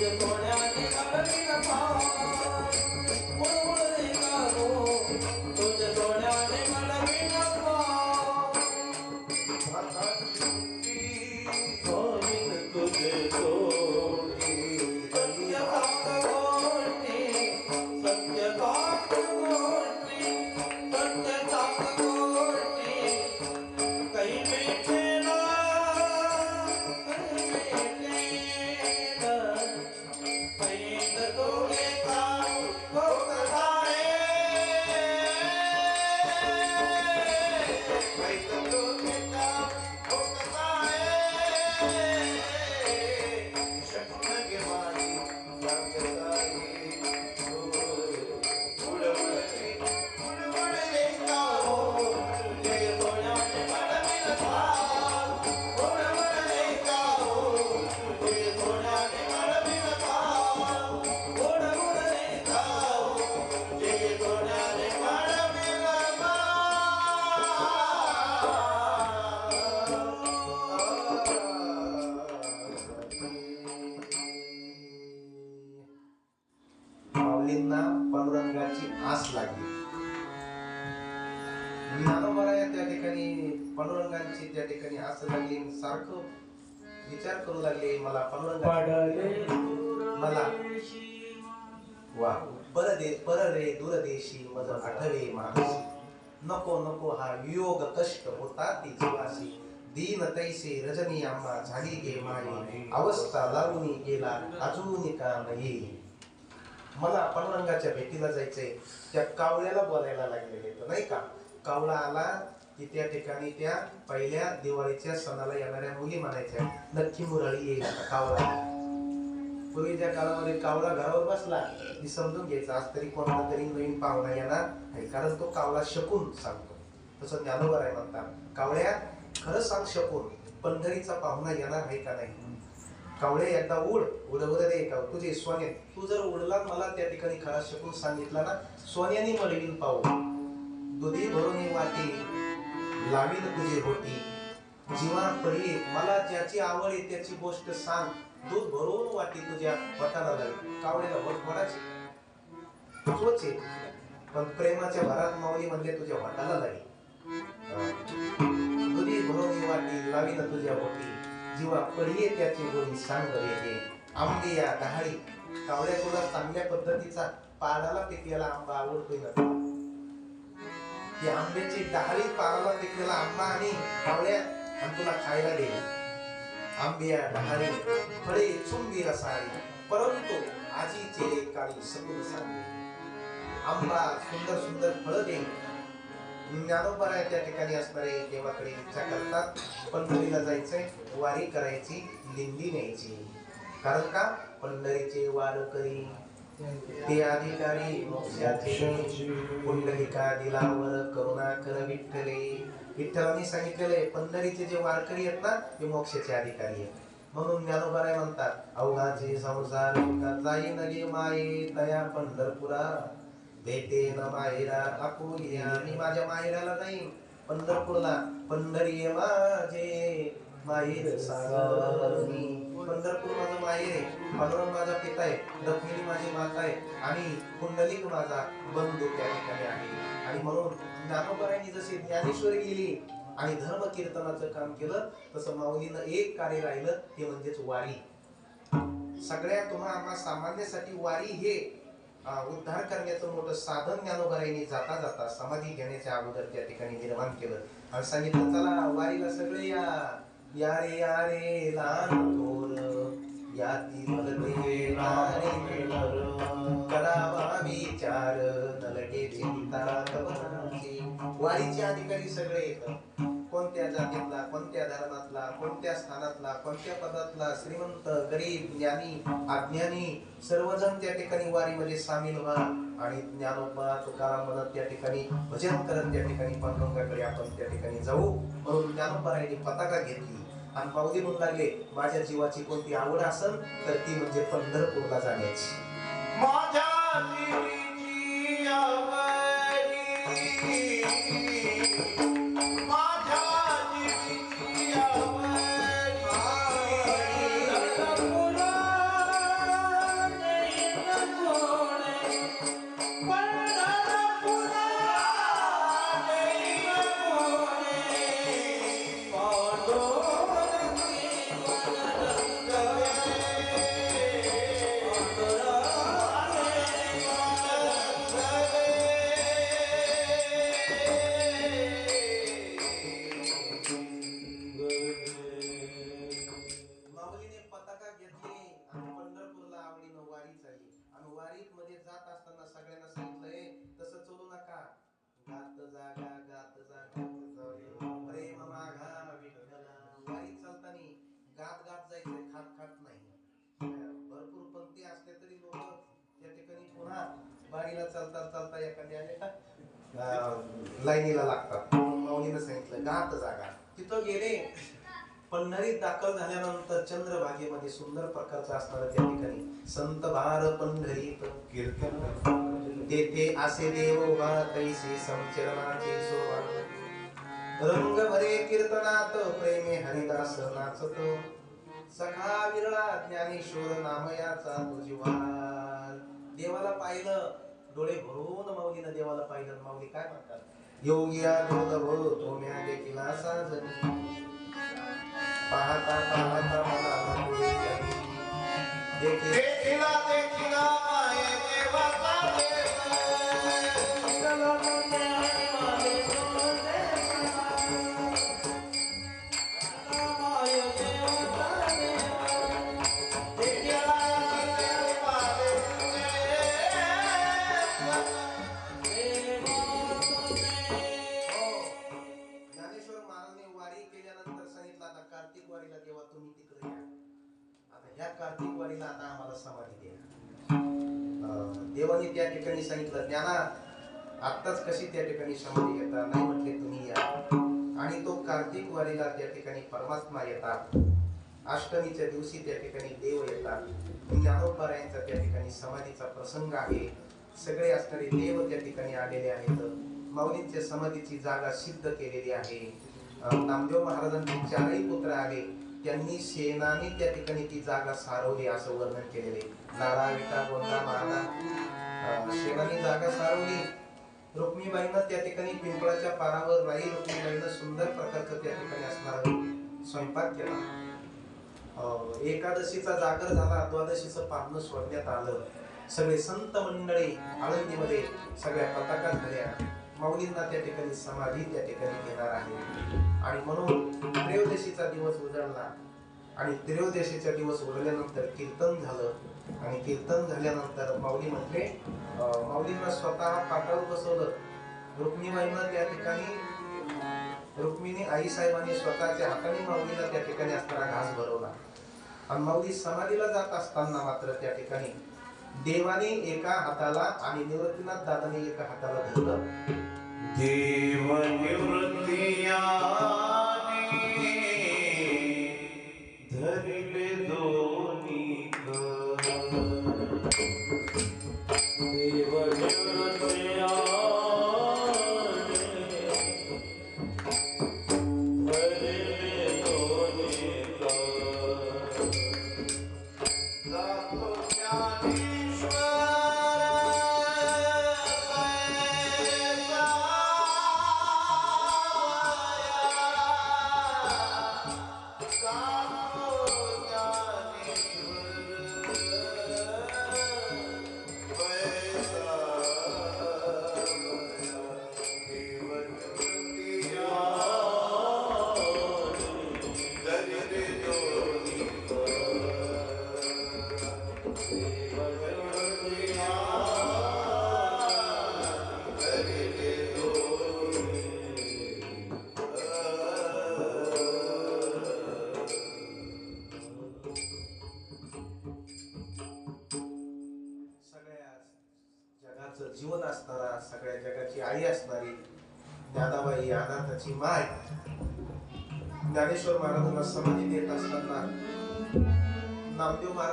तुझे सोन्याने मला. वा. परदे पररे दूरदेशी मज आठवे मानसी नको नको हा वियोग कष्ट होता ती जीवासी दीन तैसे रजनी आम्हा झाली गे माये अवस्था लावून गेला अजून का नाही मला पांडुरंगाच्या भेटीला जायचंय. त्या कावळ्याला बोलायला लागलेले तर नाही का? कावळा आला की त्या ठिकाणी त्या पहिल्या दिवाळीच्या सणाला येणाऱ्या मुली म्हणायच्या नक्की मुरळी येईल आता कावळा. पूर्वीच्या काळामध्ये कावळा घरावर बसला की समजून घ्यायचा आज तरी कोणाला तरी नवीन पाहुणा येणार आहे. कारण तो कावळा शकून सांगतो. तसं ज्ञानोबर आहे म्हणतात कावळ्या खरं सांग शकून पंढरीचा पाहुणा येणार आहे का नाही? कावळे एकदा उड उडवलं रे का तुझे सोने तू जर उडला मला त्या ठिकाणी खरा शकून सांगितला ना सोन्याने मळवीन पाहू. दुधी भरून वाटी लावीन तुझे होती. जीवा पडली मला ज्याची आवड आहे त्याची गोष्ट सांग. दूध भरून वाटी तुझ्या वटाला लावी. कावळ्याला वट वडाची तोच आहे. पण प्रेमाच्या भरात माऊली म्हणले तुझ्या वटाला लावी. दुधी भरून वाटी लावीन तुझ्या होती. जीवा पडली त्याची गोळी सांग येते आंबे या डहाळी कावळ्या तुला चांगल्या पद्धतीचा पाडाला पिकलेला आंबा आवडतोय ना? ही आंब्याची डाळी पाराला पिकलेला आंबा आणि आवळ्या आणि तुला खायला दे आंबिया डहारी फळे चुंबी रसाळी परंतु आजीचे काळी सकून सांगे आंबा सुंदर सुंदर फळ दे ज्ञानोबर आहे त्या ठिकाणी असणारे देवाकडे इच्छा करतात पंढरीला जायचंय वारी करायची लिंदी न्यायची. कारण का? पंढरीचे वारकरी ते अधिकारी मोक्षाचे पुंडलिका दिलावर करुणा कर विठ्ठले. विठ्ठलांनी सांगितलेले पंढरीचे जे वारकरी आहेत ना ते मोक्षाचे अधिकारी आहेत. म्हणून ज्ञानोबाराय म्हणतात अवघाचे संसार जाई नगे माये तया पंढरपुरा भेटे न माहेरा आपुलिया मी माझ्या माहेराला नाही पंढरपूरला. पंढरी माझे माहेर सागरनी पंढरपूर माझं माहेर आहे पांडुरंग माझा पिता आहे रक्मिणी माझी माता आहे आणि कुंडलिक माझा बंधू त्या ठिकाणी आहे. आणि म्हणून ज्ञानोपरांनी जशी ज्ञानेश्वरी गेली आणि धर्म कीर्तनाचं काम केलं तसं माऊलीनं एक कार्य राहिलं ते म्हणजेच वारी. सगळ्या तुम्हा आम्हा सामान्यासाठी वारी हे उद्धार करण्याचं मोठं साधन ज्ञानोबराईने जाता जाता समाधी घेण्याच्या अगोदर त्या ठिकाणी निर्माण केलं. आणि सांगितलं चला वारीला सगळे या या रे या रे लहान थोर या ती नारे नर. करावा विचार नलटे चिंता कवनाची वारीचे अधिकारी सगळे येतात. कोणत्या जातीतला कोणत्या धर्मातला कोणत्या स्थानातला कोणत्या पदातला श्रीमंत गरीब ज्ञानी अज्ञानी सर्वजण त्या ठिकाणी वारीमध्ये सामील व्हा आणि ज्ञानोबा तुकाराम म्हणत त्या ठिकाणी भजन करत त्या ठिकाणी पांडुरंगाकडे आपण त्या ठिकाणी जाऊ. म्हणून ज्ञानोबा पताका घेतली. आणि पावली म्हणू लागले माझ्या जीवाची कोणती आवड असेल तर ती म्हणजे पंढरपूरला जाण्याची. माझ्या आवडी प्रकारचं असणार त्या ठिकाणी. संत भार पंढरीत कीर्तन तेथे असे देव उभा तैसे संचरणाचे शोभा रंग भरे कीर्तनात प्रेमे हरिदास नाचतो. सखा विरळा ज्ञानेश्वर नामयाचा तुझीवार देवाला पाहिलं डोळे भरून माऊलीनं देवाला पाहिलं माऊली काय म्हणतात? योगिया दुर्लभ तो म्या देखील साजन पाहता पाहता मला देखील देखिला आत्ताच कशी त्या ठिकाणी समाधी घेता नाही म्हटले तुम्ही या. आणि तो कार्तिक वारीला त्या ठिकाणी परमात्मा येतात. अष्टमीच्या दिवशी त्या ठिकाणी देव येतात. ज्ञानोबारायांचा त्या ठिकाणी समाधीचा प्रसंग आहे. सगळे असणारे देव त्या ठिकाणी आलेले आहेत. माऊलींच्या समाधीची जागा सिद्ध केलेली आहे. नामदेव महाराजांचे चारही पुत्र आले. त्यांनी सेनाने त्या ठिकाणी ती जागा सारवली असं वर्णन केलेले नारा विटा गोंदा महाना अं, जागा सारवली. रुक्मीबाईनं त्या ठिकाणी पिंपळाच्या पारावर राई रुक्मीबाईनं सुंदर प्रकारचं त्या ठिकाणी असणार स्वयंपाक केला. एकादशीचा जागर झाला द्वादशीचं पारणं सोडण्यात आलं. सगळे संत मंडळी आळंदीमध्ये सगळ्या पताका झाल्या माऊलींना त्या ठिकाणी समाधी त्या ठिकाणी घेणार आहे. आणि म्हणून त्रयोदशीचा दिवस उजळला आणि त्रयोदशीचा दिवस उजळल्यानंतर कीर्तन झालं. आणि कीर्तन झाल्यानंतर माऊली म्हटले माऊलींना स्वतः पाटावर बसवलं. रुक्मिणीबाईनं त्या ठिकाणी रुक्मिणी आई साहेबांनी स्वतःच्या हाताने माऊलीला त्या ठिकाणी असताना घास भरवला. आणि माऊली समाधीला जात असताना मात्र त्या ठिकाणी देवाने एका हाताला आणि निवृत्तीनाथ दादाने एका हाताला धरलं. देव निवृत्तिया धरिले दोन्ही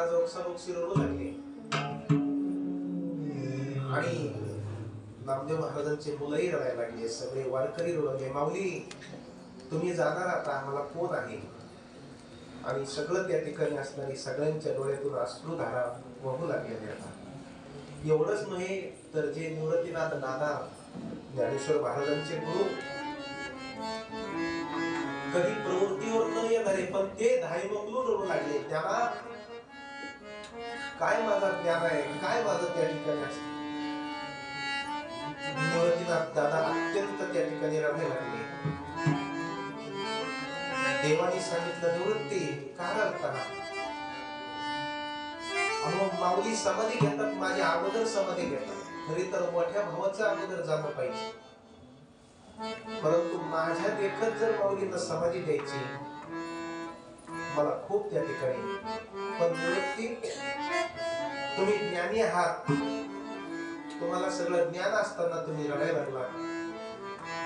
महाराज ओक्साबोक्सी रडू लागले आणि नामदेव महाराजांचे मुलंही रडायला लागले. सगळे वारकरी रडले माऊली तुम्ही जाणार आता. आम्हाला कोण आहे? आणि सगळं त्या ठिकाणी असणारी सगळ्यांच्या डोळ्यातून अश्रुधारा वाहू लागलेल्या आता एवढंच नव्हे तर जे निवृत्तीनाथ नाना ज्ञानेश्वर महाराजांचे गुरु कधी प्रवृत्तीवर न येणारे पण ते धाई बंगलूर रडू लागले. त्याला काय माझा ज्ञान आहे? काय माझं त्या ठिकाणी असत? मूर्तीनाथ दादा अत्यंत त्या ठिकाणी रडायला लागले. देवाने सांगितलं निवृत्ती काय रडताना माऊली समाधी घेतात माझ्या अगोदर समाधी घेतात. खरी तर मोठ्या भावाचं अगोदर जाणं पाहिजे. परंतु माझ्या देखत जर माऊलींना समाधी द्यायची मला खूप त्या ठिकाणी पण निवृत्ती तुम्ही ज्ञानी आहात. तुम्हाला सगळं ज्ञान असताना तुम्ही रडायला लागला.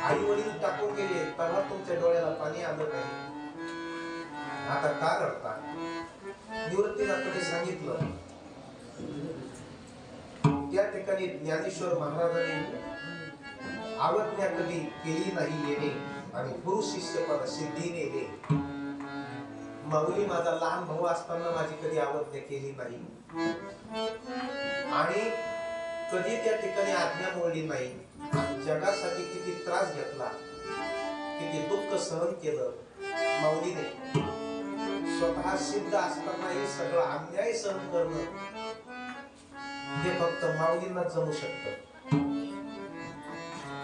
आई वडील टाकून गेले तेव्हा तुमच्या डोळ्याला पाणी आलं नाही. आता का रडता? निवृत्तीला तुम्ही सांगितलं. त्या ठिकाणी ज्ञानेश्वर महाराजांनी आवडण्या कधी केली नाही येणे आणि गुरु शिष्यपद सिद्धी नेले माऊली माझा लहान भाऊ असताना माझी कधी आवडण्या केली नाही. आणि कधी त्या ठिकाणी आज्ञा मोडली नाही. जगासाठी किती त्रास घेतला किती दुःख सहन केलं माऊलीने स्वतः सिद्ध असताना हे सगळं अन्याय सहन करणं हे फक्त माऊलींना जमू शकत.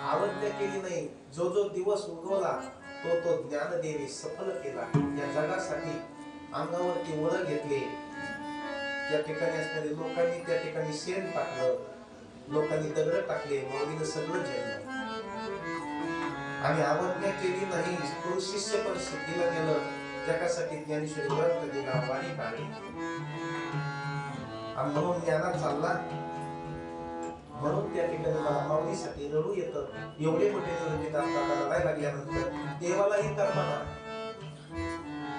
आवडण्या केली नाही. जो जो दिवस उगवला तो तो ज्ञानदेवी सफल केला. या जगासाठी अंगावरती ओढ घेतले. त्या ठिकाणी असणारे लोकांनी त्या ठिकाणी शेण टाकलं. लोकांनी दगड टाकले माऊलीनं सगळं झेललं आणि आवडण्या केली नाही गुरु शिष्य पण सिद्धीला गेलं. जगासाठी ज्ञानेश्वरी ग्रंथ दिला वाणी काढली. आणि म्हणून ज्ञानात चालला. म्हणून त्या ठिकाणी मला माऊलीसाठी रडू येतं. एवढे मोठे निवृत्तीत असतात रडायला लागल्यानंतर. देवालाही करमाना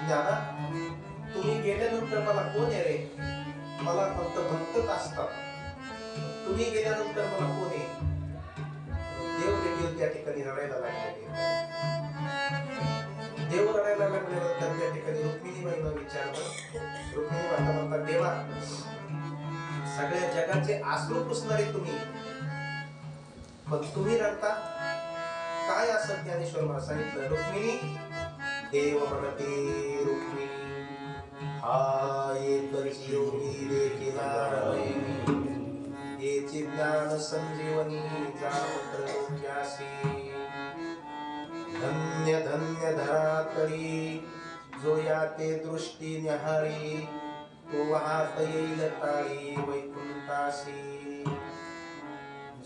ज्ञाना तुम्ही गेल्यानंतर मला कोण आहे रे? मला फक्त भक्तच असतात. तुम्ही गेल्यानंतर मला कोण आहे? देव देखील त्या ठिकाणी रडायला लागले देव रडायला लागल्यानंतर त्या ठिकाणी रुक्मिणी बाईनं विचारलं. रुक्मिणी माता म्हणतात देवा सगळ्या जगाचे आसरू पुसणारे तुम्ही. मग तुम्ही रडता? काय असं ज्ञानेश्वर मला सांगितलं? रुक्मिणी? देव म्हणते रुक्मिणी हा एकच योगी देखील आढळेनी. ज्ञान संजीवनी जामत्र धन्य धन्य धरातरी जो या ते दृष्टी न्याहारी. तो वाहत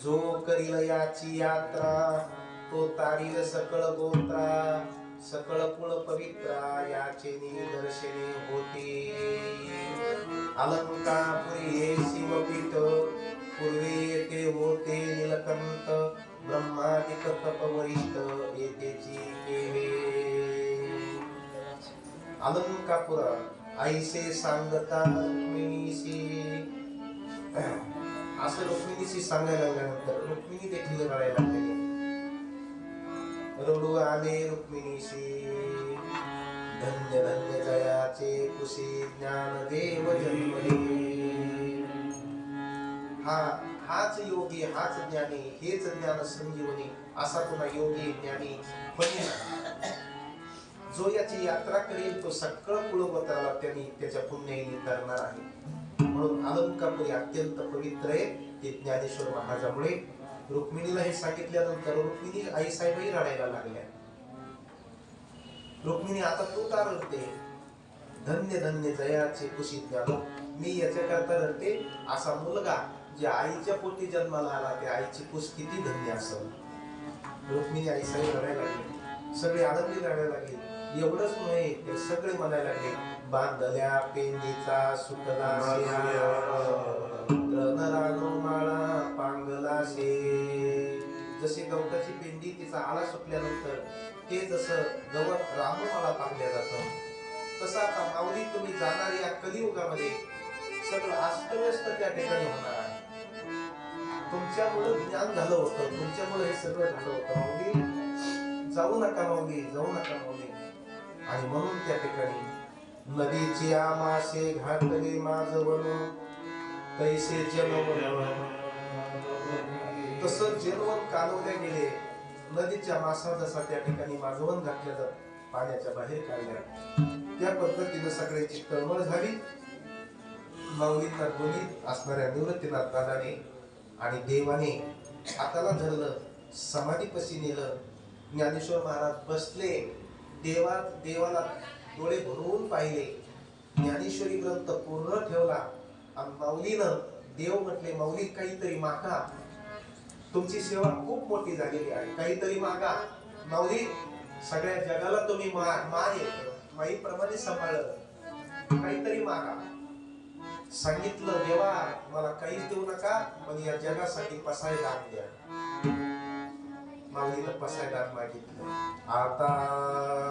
जो करील याची यात्रा तो तारील सकळ गोत्रा सकळ कुळ पवित्रा याचे निदर्शने होते. अलंकापुरी हे शिवपीठ पूर्वी येथे होते निलकंठ ब्रह्मादिक तप वरिष्ठ येतेची केले अलंकापुरा. आईसे सांगता रुक्मिणीशी. असं रुक्मिणीशी सांगायला लागल्यानंतर रुक्मिणी देखील रडायला लागली. रडू आले रुक्मिणीशी. धन्य धन्य जयाचे कुशी ज्ञान देव जन्मले. हा हाच योगी हाच ज्ञानी हेच ज्ञान संजीवनी असा पुन्हा योगी ज्ञानी पण जो याची यात्रा करेल तो सकळ कुळगोत्राला त्यांनी त्याच्या पुण्याईने करणार आहे. म्हणून अलंकापुरी अत्यंत पवित्र आहे ते ज्ञानेश्वर महाराजामुळे. रुक्मिणीला हे सांगितल्यानंतर रुक्मिणी आई साहेबही रडायला लागल्या. रुक्मिणी आता तू का रडते? धन्य धन्य जयाचे कुशी ज्ञान. मी याच्या करता रडते असा मुलगा जे आईच्या पोटी जन्माला आला त्या आईची कुस किती धन्य असल. रुक्मिणी आई साहेब रडायला लागली. सगळे आनंदी रडायला लागले. एवढंच नाही ते सगळे म्हणायला लागले. बांधल्या पेंडीचा सुटला रणरानो माळा पांगला शे जशी गवताची पेंडी तिचा आळा सुटल्यानंतर ते जसं गवत राममाळा पांगल्या जातं तसं आता माऊली तुम्ही जाणार या कलियुगामध्ये. सगळं अस्तव्यस्त त्या ठिकाणी होणार आहे. तुमच्यामुळे ज्ञान झालं होतं तुमच्यामुळे हे सगळं झालं होतं माऊली. जाऊ नका माऊली जाऊ नका माऊली. आणि म्हणून त्या ठिकाणी नदीची आमासे घातले माझ वन कैसे जनवन तसं जनवन कालवल्या गेले. नदीच्या मासा जसा त्या ठिकाणी माजवण घातल्या जात पाण्याच्या बाहेर काढल्या. त्या पद्धतीनं सगळ्याची तळमळ झाली. माऊलींना दोन्ही असणाऱ्या निवृत्तीनाथ दादाने आणि देवाने हाताला धरलं समाधीपशी नेलं. ज्ञानेश्वर महाराज बसले. देवा देवाला डोळे भरून पाहिले. ज्ञानेश्वरी ग्रंथ पूर्ण ठेवला. आणि माऊलीनं देव म्हटले माऊली काहीतरी मागा. तुमची सेवा खूप मोठी झालेली आहे. काहीतरी मागा. माऊली सगळ्या जगाला तुम्ही मा- मान येत. माईप्रमाणे सांभाळलं काहीतरी मागा. सांगितलं देवा मला काहीच देऊ नका पण या जगासाठी ನಾವು ಇವತ್ತು ಪಸಾಯ್ಟ್ಯಾನ್ ಮಾಡಿದ आता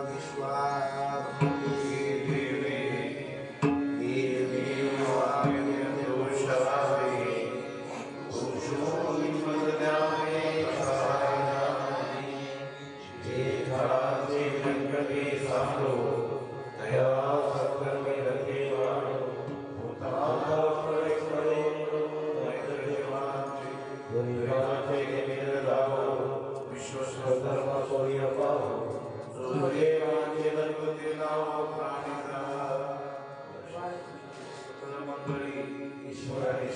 ವಿಶ್ವ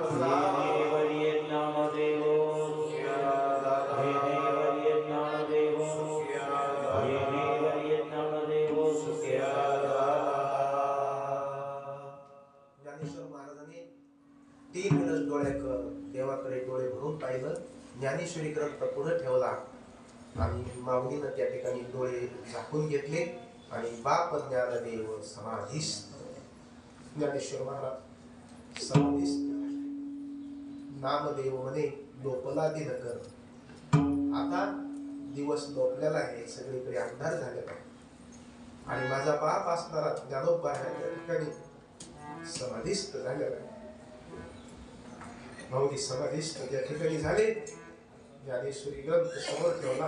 पसाय दान द्या माऊलीनं पसाय दान मागितलं आता विश्वास ज्ञानेश्वर महाराजांनी तीन वेळेस डोळ्या देवाकडे डोळे भरून पाहिलं. ज्ञानेश्वरी ग्रंथ पुढे ठेवला आणि माऊलीनं त्या ठिकाणी डोळे झाकून घेतले. आणि बाप ज्ञानदेव समाधीस ज्ञानेश्वर महाराज समाधीस नामदेव म्हणे लोपला दिनकर. आता दिवस लोपलेला आहे सगळीकडे अंधार झालेला आहे. आणि माझा बाप असणारा ज्ञानोबा आहे त्या ठिकाणी समाधीस्थ झालेला आहे. भाऊजी समाधीस्थ त्या ठिकाणी झाले ज्ञानेश्वरी ग्रंथ समोर ठेवला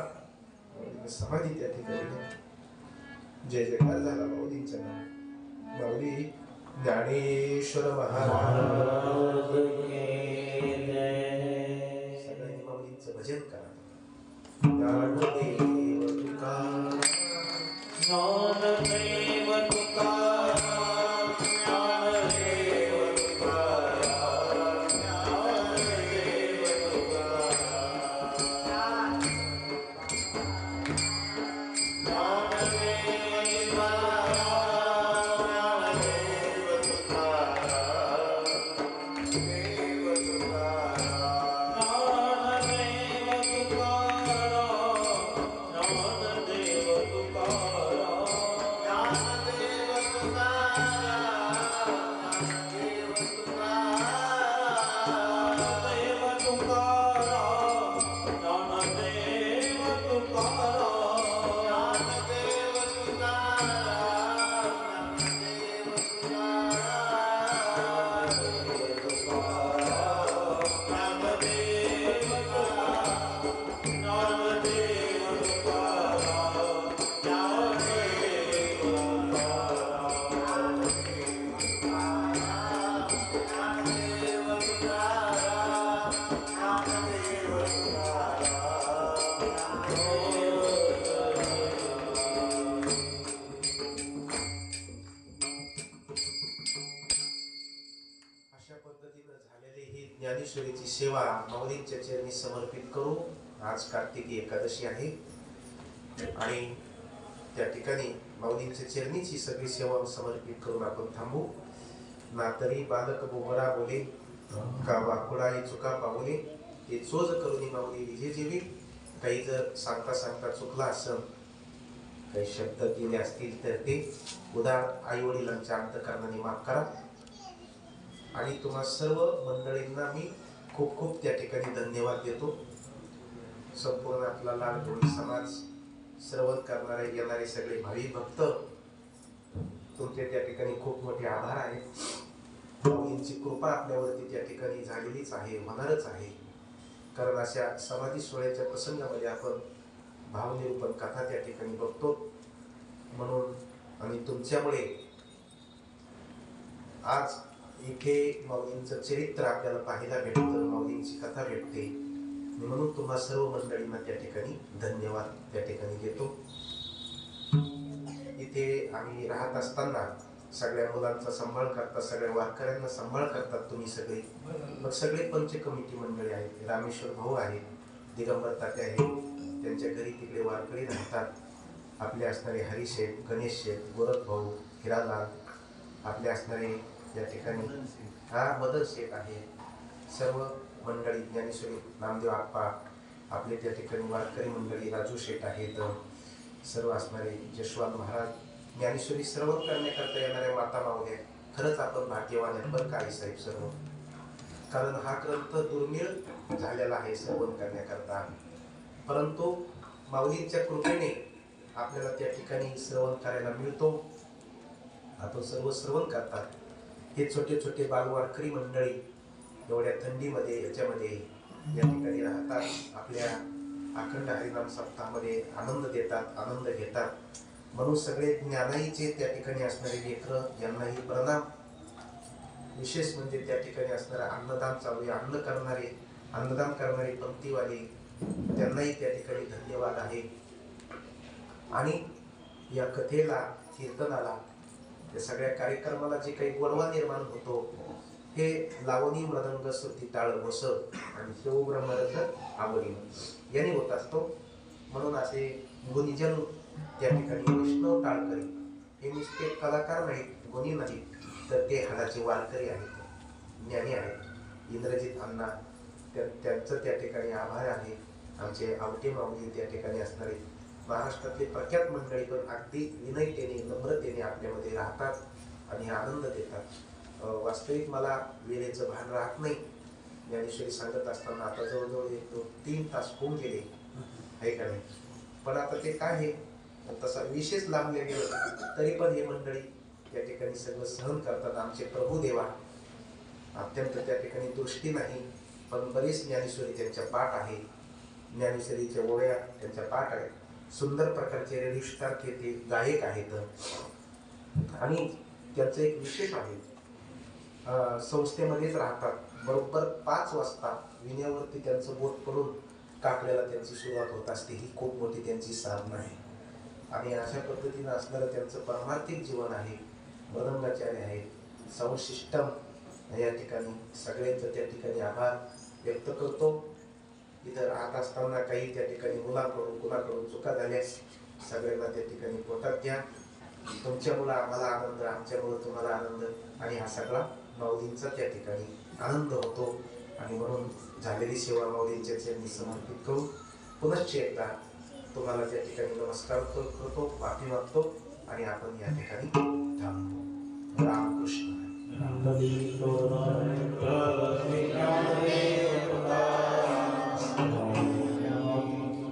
म्हणजे समाधी त्या ठिकाणी. जय जयकार झाला माऊलींच्या नावाने. माऊली ज्ञानेश्वर महाराज. सगळ्यांनी माऊलींचं भजन करा. ज्ञानेश्वरीची सेवा माऊलींच्या चर्चेने समर्पित करू आज कार्तिकी एकादशी आहे. आणि त्या ठिकाणी माऊलींच्या चरणीची सगळी सेवा समर्पित करून आपण थांबू. ना तरी बालक बोबरा बोले का वाकुडाई चुका पावले ते चोज करून माऊली विजे जेवी. काही जर सांगता सांगता चुकला असेल काही शब्द गेले असतील तर ते उदार आई वडिलांच्या अंतकरणाने माफ करा. आणि तुम्हा सर्व मंडळींना मी खूप खूप त्या ठिकाणी धन्यवाद देतो. संपूर्ण आपला लालगोळी समाज श्रवण करणारे येणारे सगळे भावी भक्त तुमचे त्या ठिकाणी खूप मोठे आभार आहेत यांची कृपा आपल्यावरती त्या ठिकाणी झालेलीच आहे होणारच आहे. कारण अशा समाधी सोहळ्याच्या प्रसंगामध्ये आपण भावनिरूपण कथा त्या ठिकाणी बघतो. म्हणून आणि तुमच्यामुळे आज इथे माऊलींचं चरित्र आपल्याला पाहायला भेटतं माऊलींची कथा भेटते. म्हणून तुम्हा सर्व मंडळींना त्या ठिकाणी धन्यवाद त्या ठिकाणी देतो. इथे आम्ही राहत असताना सगळ्या मुलांचा सांभाळ करतात सगळ्या वारकऱ्यांना सांभाळ करतात तुम्ही सगळे. मग सगळे पंच कमिटी मंडळी आहेत रामेश्वर भाऊ आहेत दिगंबर तात्या आहेत त्यांच्या घरी तिकडे वारकरी राहतात. आपले असणारे हरिशेठ गणेश शेठ गोरख भाऊ हिरालाल आपले असणारे या ठिकाणी. हा मदर शेठ आहे. सर्व मंडळी ज्ञानेश्वरी नामदेव आप्पा आपले त्या ठिकाणी वारकरी मंडळी राजू शेठ आहेत सर्व असणारे जशवंत महाराज ज्ञानेश्वरी श्रवण करण्याकरता येणाऱ्या माता मावल्या खरंच आपण भाग्यवान आहेत बरं काय साहेब सर्व? कारण हा ग्रंथ दुर्मिळ झालेला आहे श्रवण करण्याकरता. परंतु माऊलींच्या कृपेने आपल्याला त्या ठिकाणी श्रवण करायला मिळतो. आपण सर्व श्रवण करतात. हे छोटे छोटे बालवारकरी मंडळी एवढ्या थंडीमध्ये याच्यामध्ये या ठिकाणी राहतात. आपल्या अखंड हरिनाम सप्ताहामध्ये आनंद देतात आनंद घेतात. म्हणून सगळे ज्ञानाईचे त्या ठिकाणी असणारे लेकर यांनाही प्रणाम. विशेष म्हणजे त्या ठिकाणी असणारे अन्नदान चालू आहे. अन्न करणारे अन्नदान करणारे पंक्तीवाले त्यांनाही त्या ठिकाणी धन्यवाद आहे. आणि या कथेला कीर्तनाला या सगळ्या कार्यक्रमाला जे काही गोडवा निर्माण होतो हे लावणी मृदंग श्रुती टाळ वस आणि शिवब्रह्मरथ आवडी यांनी होत असतो. म्हणून असे गुणीजन त्या ठिकाणी वैष्णव टाळकरी हे नुसते कलाकार नाहीत गुणी नाहीत तर ते हाडाचे वारकरी आहेत ज्ञानी आहेत. इंद्रजित अण्णा त्या त्यांचं त्या ठिकाणी आभार आहे. आमचे आवटे माऊली त्या ठिकाणी असणारे महाराष्ट्रातले प्रख्यात मंडळी पण अगदी विनयतेने नम्रतेने आपल्यामध्ये राहतात आणि आनंद देतात. वास्तविक मला वेळेचं भान राहत नाही. ज्ञानेश्वरी सांगत असताना आता जवळजवळ एक दोन तीन तास होऊन गेले आहे का नाही? पण आता ते काय आहे? तसा विशेष लांबले गेलं. तरी पण हे मंडळी त्या ठिकाणी सगळं सहन करतात आमचे प्रभू देवा. अत्यंत त्या ठिकाणी दृष्टी नाही पण बरीच ज्ञानेश्वरी त्यांच्या पाठ आहे ज्ञानेश्वरीच्या ओळ्या त्यांच्या पाठ आहेत. सुंदर प्रकारचे रेडिस्टार ते गायक आहेत. आणि त्यांचं एक विशेष आहे संस्थेमध्येच राहतात. बरोबर पाच वाजता विण्यावरती त्यांचं बोट पडून काकड्याला त्यांची सुरुवात होत असते. ही खूप मोठी त्यांची साधना आहे. आणि अशा पद्धतीनं असणारं त्यांचं परमार्थिक जीवन आहे. मदंगाचार्य आहेत साऊंड सिस्टम या ठिकाणी सगळ्यांचं त्या ठिकाणी आभार व्यक्त करतो. इथं राहत असताना काही त्या ठिकाणी मुलांकडून कुणाकडून चुका झाल्यास सगळ्यांना त्या ठिकाणी पोटात घ्या. तुमच्यामुळं आम्हाला आनंद आमच्यामुळं तुम्हाला आनंद. आणि हा सगळा माऊलींचा त्या ठिकाणी आनंद होतो. आणि म्हणून झालेली सेवा माऊलींच्या मी समर्पित करू पुनश्च एकदा तुम्हाला त्या ठिकाणी नमस्कार करतो माफी मागतो. आणि आपण या ठिकाणी थांबतो. रामकृष्ण.